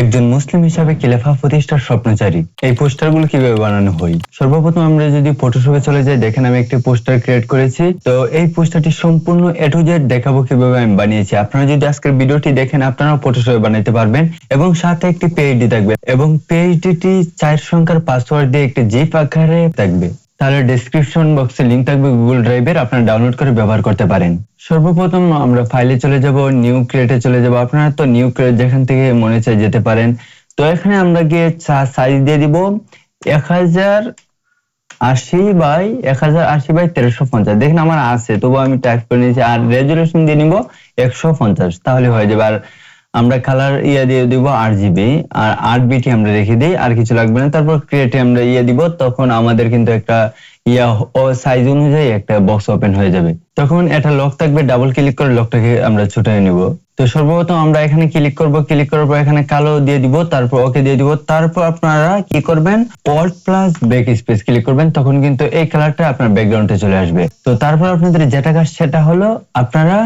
একজন মুসলিম হিসাবে খিলাফা প্রতিষ্ঠার স্বপ্নচারী। এই পোস্টারগুলো কীভাবে বানানো হয়? সর্বপ্রথম আমরা যদি ফটোশপে চলে যাই, দেখেন আমি একটি পোস্টার ক্রিয়েট করেছি। তো এই পোস্টারটি সম্পূর্ণ এ টু জেড দেখাবো কীভাবে আমি বানিয়েছি। আপনারা যদি আজকের ভিডিওটি দেখেন, আপনারাও ফটোশপে বানাতে পারবেন এবং সাথে একটি পেজডি থাকবে এবং পেজডিটি চার সংখ্যার পাসওয়ার্ড দিয়ে একটি জিপ আকারে থাকবে। তাহলে ডেসক্রিপশন বক্সে লিংক থাকবে গুগল ড্রাইভের আপনারা ডাউনলোড করে ব্যবহার করতে পারেন। সর্বপ্রথম আমরা ফাইলে চলে যাব নিউ ক্রিয়েটে চলে যাব। আপনারা তো নিউ ক্রিয়েট যেখান থেকে মনে চায় যেতে পারেন। তো এখানে আমরা গিয়ে সাইজ দিয়ে দিব এক হাজার আশি বাই এক হাজার আশি বাই তেরোশো পঞ্চাশ। দেখেন আমার আছে তবু আমি টাইপ করে নিয়েছি। আর রেজুলেশন দিয়ে নিব একশো পঞ্চাশ। তাহলে হয়ে যাবে। আর আমরা কালার ইয়া দিয়ে দিব আট জিবি আর আট বিটি আমরা রেখে দিই, আর কিছু লাগবে না। তারপর ক্রিয়েটে আমরা ইয়ে দিব, তখন আমাদের কিন্তু একটা ইয়া ও সাইজ অনুযায়ী একটা বক্স ওপেন হয়ে যাবে। তখন এটা লক থাকবে ডাবল ক্লিক করে লকটাকে আমরা ছুটিয়ে নিব। তো সর্বপ্রথম আমরা এখানে ক্লিক করব ক্লিক করার পর এখানে কালো দিয়ে দিব, তারপর ওকে দিয়ে দিব। তারপর আপনারা কি করবেন alt plus backspace click করবেন, তখন কিন্তু এই কালারটা আপনার ব্যাকগ্রাউন্ডে চলে আসবে। তো তারপর আপনাদের যেটা কাজ সেটা হলো, আপনারা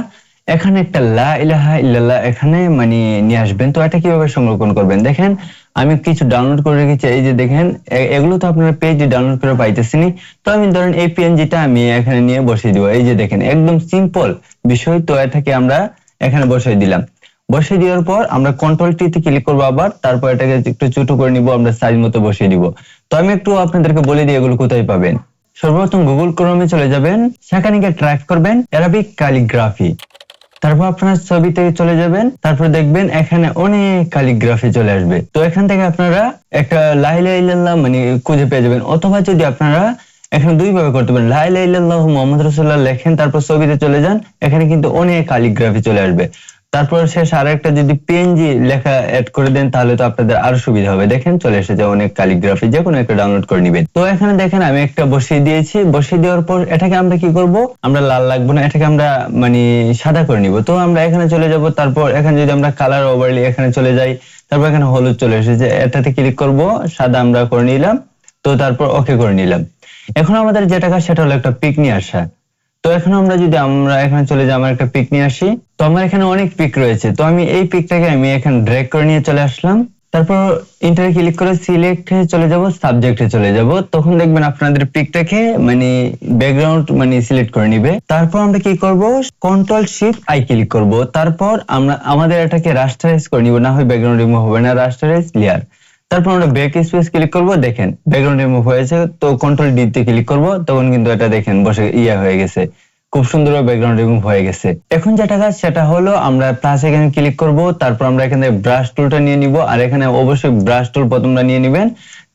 এখানে একটা লা ইলাহা ইল্লাল্লাহ এখানে মানে নিয়ে আসবেন। তো এটা কীভাবে সংরক্ষণ করবেন? দেখেন, আমি কিছু ডাউনলোড করে রেখেছি। এই যে দেখেন এগুলো তো আপনারা পেজে ডাউনলোড করে পাইতেছেনি তো আমি ধরেন এই পিএনজিটা আমি এখানে নিয়ে বসিয়ে দিব। এই যে দেখেন, একদম সিম্পল বিষয়। তো এটাকে আমরা এখানে বসিয়ে দিলাম। বসিয়ে দেওয়ার পর আমরা কন্ট্রোল টিতে ক্লিক করব আবার। তারপর এটাকে একটু ছোট করে নিব, আমরা সাইজ মতো বসিয়ে দিব। তো আমি একটু আপনাদেরকে বলে দিই এগুলো কোথায় পাবেন। সর্বপ্রথম গুগল ক্রোমে চলে যাবেন। সেখানে গিয়ে ট্র্যাক করবেন। অ্যারাবিক ক্যালিগ্রাফি তারপর আপনার ছবিতে চলে যাবেন, তারপর দেখবেন এখানে অনেক ক্যালিগ্রাফি চলে আসবে। তো এখান থেকে আপনারা একটা লাইলা ইল্লাল্লাহ মানে খুঁজে পেয়ে যাবেন। অথবা যদি আপনারা এখানে দুই ভাবে করতে পারেন লাই ইল্লাল্লাহ মোহাম্মদ রসুল্লাহ লেখেন, তারপর ছবিতে চলে যান, এখানে কিন্তু অনেক ক্যালিগ্রাফি চলে আসবে। তারপর শেষ আর একটা যদি পিএনজি লেখা অ্যাড করে দেন, তাহলে তো আপনাদের আরও সুবিধা হবে। দেখেন, চলে এসেছে অনেক ক্যালিগ্রাফি যে কোনো একটা ডাউনলোড করে নেবেন। তো এখানে দেখেন, আমি একটা বসিয়ে দিয়েছি। বসিয়ে দেওয়ার পর এটাকে আমরা কি করব? আমরা লাল লাগবো না, এটাকে আমরা মানে সাদা করে নিব। তো আমরা এখানে চলে যাব, তারপর এখানে যদি আমরা কালার ওভারলি এখানে চলে যাই, তারপর এখানে হলুদ চলে এসেছে। এটাতে ক্লিক করব, সাদা আমরা করে নিলাম। তো তারপর ওকে করে নিলাম। এখন আমাদের যেটা কাজ, সেটা হলো একটা পিক নিয়ে আসা। তো এখন আমরা যদি আমরা এখানে চলে যাই, আমার একটা পিক নিয়ে আসি। তো আমার এখানে অনেক পিক রয়েছে। তো আমি এই পিকটাকে আমি এখানে ড্র্যাগ করে নিয়ে চলে আসলাম। তারপর ইন্টারে ক্লিক করে সিলেক্টে চলে যাব সাবজেক্টে চলে যাব। তখন দেখবেন আপনাদের পিকটাকে মানে ব্যাকগ্রাউন্ড মানে সিলেক্ট করে নিবে। তারপর আমরা কি করব? কন্ট্রোল শিফট আই ক্লিক করব। তারপর আমরা, আমাদের এটাকে রাস্টারাইজ করে নিব। না হয় ব্যাকগ্রাউন্ড রিমুভ হবে না রাস্টারাইজ লেয়ার তারপর আমরা ব্যাক স্পেস ক্লিক করব, দেখেন ব্যাকগ্রাউন্ড রিমুভ হয়েছে, তো কন্ট্রোল ডি তে ক্লিক করব, তখন কিন্তু এটা দেখেন বসে ইয়া হয়ে গেছে। খুব সুন্দর ব্যাকগ্রাউন্ড রিমুভ হয়ে গেছে। এখন যেটা কাজ, সেটা হলো আমরা প্লাস এখানে ক্লিক করব, তারপর আমরা এখানে ব্রাশ টুলটা নিয়ে নিব, আর এখানে অবশ্যই ব্রাশ টুল প্রথমটা নিয়ে নেবেন।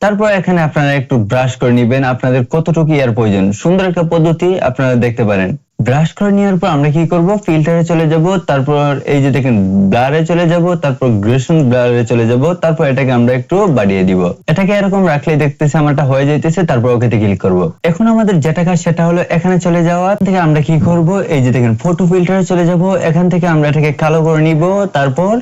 তারপর এখানে আপনারা একটু ব্রাশ করে নেবেন, আপনাদের কতটুকু ইয়ার প্রয়োজন। সুন্দর একটা পদ্ধতি আপনারা দেখতে পারেন। ব্রাশ করে নেওয়ার পর আমরা কি করব? ফিল্টারে চলে যাব, তারপর এই যে দেখেন ব্লারে চলে যাব, তারপর গ্রেশন ব্লারে চলে যাব, তারপর এটাকে আমরা একটু বাড়িয়ে দিব। এটাকে এরকম রাখলে দেখতেছে আমারটা হয়ে যাইতেছে, তারপর ওকেতে ক্লিক করব। এখন আমাদের যেটা কাজ সেটা হলো এখানে চলে যাওয়া, থেকে আমরা কি করব? এই যে দেখেন ফটো ফিল্টারে চলে যাব, এখান থেকে আমরা এটাকে কালো করে নিব, তারপর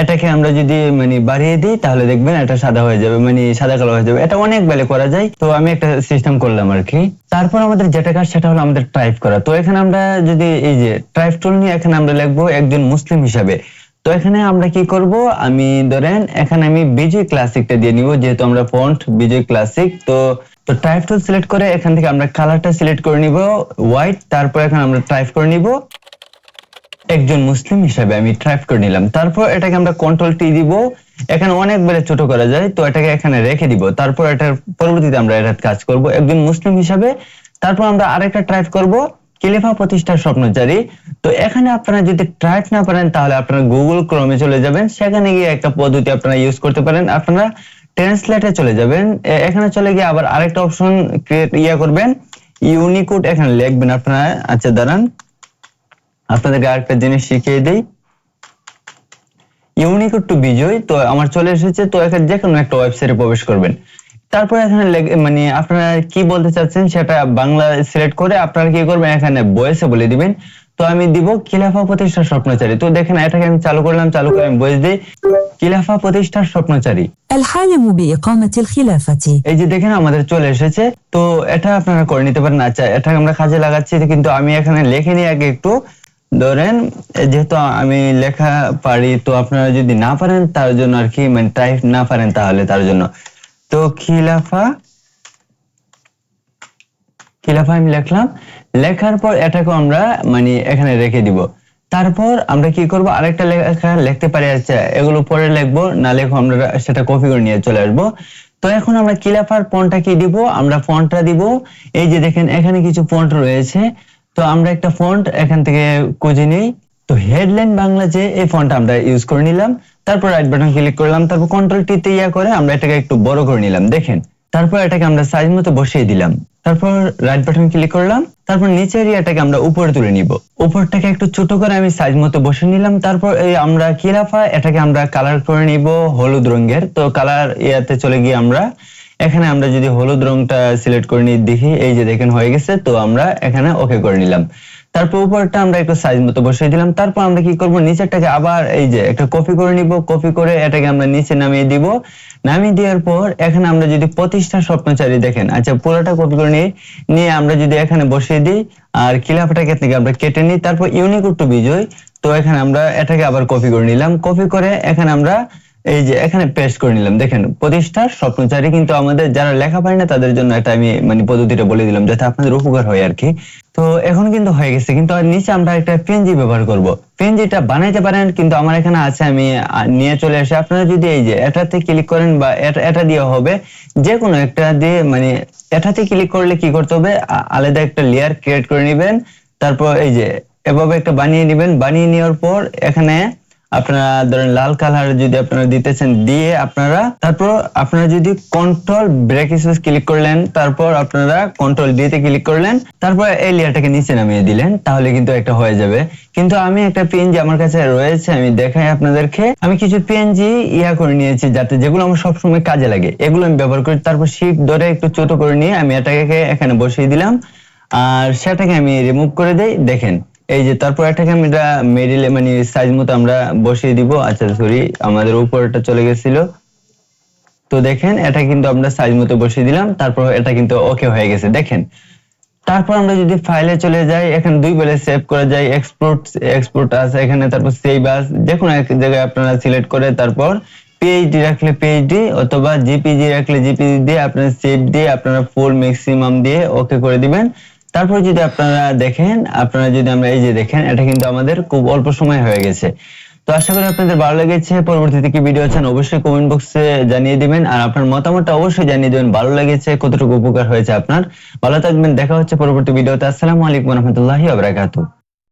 এটাকে আমরা যদি মানে বাড়িয়ে দিই, তাহলে দেখবেন এটা সাদা হয়ে যাবে মানে সাদা কালো হয়ে যাবে। এটা অনেক বেলে করা যায়। তো আমি একটা সিস্টেম করলাম আর কি। তারপর আমাদের যেটা কাজ, সেটা হলো আমাদের টাইপ করা। তো এখানে আমরা যদি, এই যে টাইপ টুল নিয়ে এখানে আমরা লিখব একজন মুসলিম হিসাবে। তো এখানে আমরা কি করব? আমি, ধরেন, এখানে আমি বিজয় ক্লাসিকটা দিয়ে নিব, যেহেতু আমরা ফন্ট বিজয় ক্লাসিক তো তো টাইপ টুল সিলেক্ট করে এখান থেকে আমরা কালারটা সিলেক্ট করে নিব হোয়াইট তারপর এখানে আমরা টাইপ করে নিব। একজন মুসলিম হিসাবে আমি টাইপ করে নিলাম। তারপর এটাকে আমরা কন্ট্রোল টি দিব। এখানে অনেক বেড়ে ছোট করা যায়, তো এটাকে এখানে রেখে দিব। তারপর এটার পরবর্তীতে আমরা এটা কাজ করব একজন মুসলিম হিসাবে। তারপর আমরা আরেকটা ট্রাইপ করব কিলেফা প্রতিষ্ঠার স্বপ্নচারী তো এখানে আপনারা যদি ট্রাইপ না পারেন তাহলে আপনারা গুগল ক্রমে চলে যাবেন। সেখানে গিয়ে একটা পদ্ধতি আপনারা ইউজ করতে পারেন। আপনারা ট্রান্সলেটে চলে যাবেন। এখানে চলে গিয়ে আবার আরেকটা অপশন ক্রিয়েট ইয়া করবেন। ইউনিকোড এখানে লিখবেন আপনারা। আচ্ছা দাঁড়ান। আপনাদেরকে আরেকটা জিনিস শিখিয়ে দিই ইউনিকোড টু বিজয় তো আমার চলে এসেছে তো এখানে যে কোনো একটা ওয়েবসাইটে প্রবেশ করবেন তারপর এখানে লেগ- মানে আপনারা কি বলতে চাচ্ছেন সেটা বাংলা সিলেক্ট করে আপনারা কি করবেন এখানে বয়সে বলে দিবেন তো আমি দিব খিলাফা প্রতিষ্ঠার স্বপ্নচারী তো দেখেন এটাকে আমি চালু করলাম চালু করে আমি বয়স দিই খিলাফা প্রতিষ্ঠার স্বপ্নচারী الحالم بإقامة الخلافة এই যে দেখেন আমাদের চলে এসেছে তো এটা আপনারা করে নিতে পারেন আচ্ছা এটা আমরা কাজে লাগাচ্ছি কিন্তু আমি এখানে লেখে নিয়ে আগে একটু ধরেন, যেহেতু আমি লেখা পারি, তো আপনারা যদি না পারেন তার জন্য আর কি মানে টাইপ না পারেন তাহলে তার জন্য। তো খিলাফা খিলাফা আমি লিখলাম। লেখার পর এটাকে আমরা মানে এখানে রেখে দিব। তারপর আমরা কি করব? আরেকটা লেখা লিখতে পারি আচ্ছা এগুলো পরে লিখব, না লেখো আমরা সেটা কপি করে নিয়ে চলে আসব। তো এখন আমরা খিলাফার ফন্টটা কি দিব? আমরা ফন্টটা দিব, এই যে দেখেন, এখানে কিছু ফন্ট রয়েছে। তো আমরা একটা ফন্ট এখান থেকে খুঁজে নিই। তো হেডলাইন বাংলা যে এই ফন্টটা আমরা ইউজ করে নিলাম। তারপর রাইট বাটন ক্লিক করলাম। তারপর কন্ট্রোল টিতে ইয়া করে আমরা এটাকে একটু বড় করে নিলাম। দেখেন, তারপর এটাকে আমরা সাইজ মতো বসিয়ে দিলাম। তারপর রাইট বাটন ক্লিক করলাম। তারপর নিচের এটাকে আমরা উপরে তুলে নিব। উপরটাকে একটু ছোট করে আমি সাইজ মতো বসিয়ে নিলাম। তারপর এই আমরা কিরাফা এটাকে আমরা কালার করে নিব হলুদ রঙের। তো কালার ইয়াতে চলে গিয়ে আমরা এখানে আমরা যদি হলুদ রংটা সিলেক্ট করে নিই, দেখি, এই যে দেখেন হয়ে গেছে, তো আমরা এখানে ওকে করে নিলাম। তারপর উপরটা আমরা একটু সাইজ মতো বসিয়ে দিলাম। তারপর আমরা কি করব? নিচেরটাকে আবার এই যে একটা কপি করে নিব। কপি করে এটাকে আমরা নিচে নামিয়ে দিব। নামিয়ে দেওয়ার পর এখানে আমরা যদি প্রতিষ্ঠা স্বপ্নচারী দেখেন আচ্ছা পুরোটা কপি করে নিয়ে নিয়ে আমরা যদি এখানে বসিয়ে দিই, আর খিলাফাটাকে থেকে আমরা কেটে নিই। তারপর ইউনিক টু বিজয়, তো এখানে আমরা এটাকে আবার কপি করে নিলাম। কপি করে এখানে আমরা এই যে এখানে পেস্ট করে নিলাম। দেখেন, প্রতিষ্ঠার স্বপ্নচারী কিন্তু আমাদের যারা লেখা পারে না, তাদের জন্য একটা আমি মানে পদ্ধতিটা বলে দিলাম যাতে আপনাদের উপকার হয় আর কি তো এখন কিন্তু হয়ে গেছে, কিন্তু নিচে আমরা একটা পিএনজি ব্যবহার করব। পিএনজিটা বানাইতে পারেন, কিন্তু আমার এখানে আছে, আমি নিয়ে চলে আসি। আপনারা যদি এই যে এটাতে ক্লিক করেন বা এটা দিয়ে হবে যে কোনো একটা দিয়ে মানে এটাতে ক্লিক করলে কি করতে হবে? আলাদা একটা লেয়ার ক্রিয়েট করে নেবেন। তারপর এই যে এভাবে একটা বানিয়ে নেবেন। বানিয়ে নেওয়ার পর এখানে আপনারা ধরেন লাল কালার যদি আপনারা দিতেছেন, দিয়ে আপনারা, তারপর আপনারা যদি কন্ট্রোল ব্রেক স্পেস ক্লিক করলেন, তারপর আপনারা কন্ট্রোল ডি তে ক্লিক করলেন, তারপর এই লেয়ারটাকে নিচে নামিয়ে দিলেন, তাহলে কিন্তু একটা হয়ে যাবে। কিন্তু আমি একটা পিএনজি আমার কাছে রয়েছে, আমি দেখাই আপনাদেরকে। আমি কিছু পিএনজি ইয়া করে নিয়েছি, যাতে যেগুলো আমার সবসময় কাজে লাগে, এগুলো আমি ব্যবহার করি। তারপর শিফট ধরে একটু ছোট করে নিয়ে আমি এটাকে এখানে বসিয়ে দিলাম। আর সেটাকে আমি রিমুভ করে দেই, দেখেন। এই যে তারপর এটাকে এটা মিডিলে মানে সাইজ মতো আমরা বসিয়ে দিব। আচ্ছা সরি আমাদের উপরটা চলে গেছিল। তো দেখেন, এটা কিন্তু আমরা সাইজ মতো বসিয়ে দিলাম। তারপর এটা কিন্তু ওকে হয়ে গেছে। দেখেন, তারপর আমরা যদি ফাইলে চলে যাই, এখানে দুই বেলে সেভ করা যায়। এক্সপোর্ট এক্সপোর্ট আছে এখানে, তারপর সেভ আস যে কোনো এক জায়গায় আপনারা সিলেক্ট করে তারপর পিএইচডি রাখলে পিএইচডি অথবা জিপিজি রাখলে জিপিজি দিয়ে আপনারা সেভ দিয়ে আপনারা ফুল ম্যাক্সিমাম দিয়ে ওকে করে দিবেন। তারপর যদি আপনারা দেখেন, আপনারা যদি আমরা এই যে দেখেন, এটা কিন্তু আমাদের খুব অল্প সময় হয়ে গেছে। তো আশা করি আপনাদের ভালো লেগেছে। পরবর্তীতে কি ভিডিও আছেন অবশ্যই কমেন্ট বক্সে জানিয়ে দিবেন। আর আপনার মতামতটা অবশ্যই জানিয়ে দিবেন, ভালো লেগেছে, কতটুকু উপকার হয়েছে আপনার। ভালো থাকবেন, দেখা হচ্ছে পরবর্তী ভিডিওতে আসসালামু আলাইকুম রহমতুল্লাহি আবরাকাতু